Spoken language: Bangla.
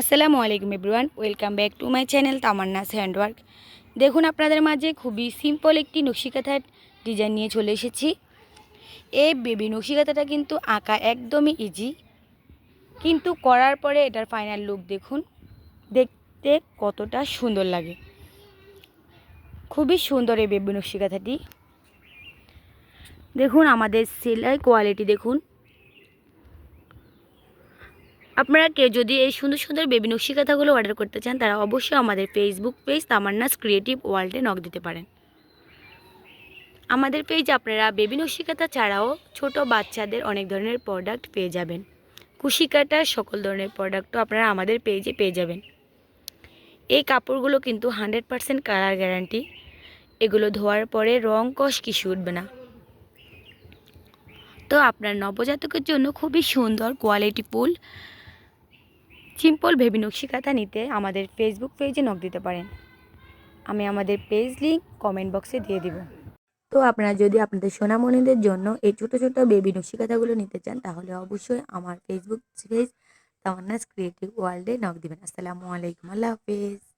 আসসালামু আলাইকুম everyone, welcome back to my channel Tamanna's handwork দেখুন, আপনাদের মাঝে খুবই সিম্পল একটি নকশিকাথার ডিজাইন নিয়ে চলে এসেছি। এই বেবি নকশিকাথাটা কিন্তু আঁকা একদমই ইজি কিন্তু করার পরে এটার ফাইনাল লুক দেখুন, দেখতে কতটা সুন্দর লাগে। খুবই সুন্দর এই বেবি নকশিকাথাটি। দেখুন, আমাদের সেলাই কোয়ালিটি দেখুন। আপনারা কেউ যদি এই সুন্দর সুন্দর বেবি নকশি কথাগুলো অর্ডার করতে চান, তারা অবশ্যই আমাদের ফেসবুক পেজ তামান্নাস ক্রিয়েটিভ ওয়ার্ল্ডে নক দিতে পারেন। আমাদের পেজ আপনারা বেবি নকশি কাঁথা ছাড়াও ছোট বাচ্চাদের অনেক ধরনের প্রোডাক্ট পেয়ে যাবেন। কুশি কাটার সকল ধরনের প্রোডাক্টও আপনারা আমাদের পেজে পেয়ে যাবেন। এই কাপড়গুলো কিন্তু হান্ড্রেড পারসেন্ট কালার গ্যারান্টি এগুলো ধোয়ার পরে রং কষ কিছু উঠবে না। তো আপনার নবজাতকের জন্য খুবই সুন্দর কোয়ালিটি ফুল। সিম্পল ভেবি নকশি কাঁথা নিতে আমাদের ফেসবুক পেজে নখ দিতে পারেন। আমি আমাদের পেজ লিঙ্ক কমেন্ট বক্সে দিয়ে দিব। তো আপনারা যদি আপনাদের সোনামণিদের জন্য এই ছোটো ছোটো বেবি নকশি কাঁথাগুলো নিতে চান, তাহলে অবশ্যই আমার ফেসবুক পেজ তামান্নাস ক্রিয়েটিভ ওয়ার্ল্ডে নখ দিবেন। আসসালামু আলাইকুম, আল্লাহ হাফেজ।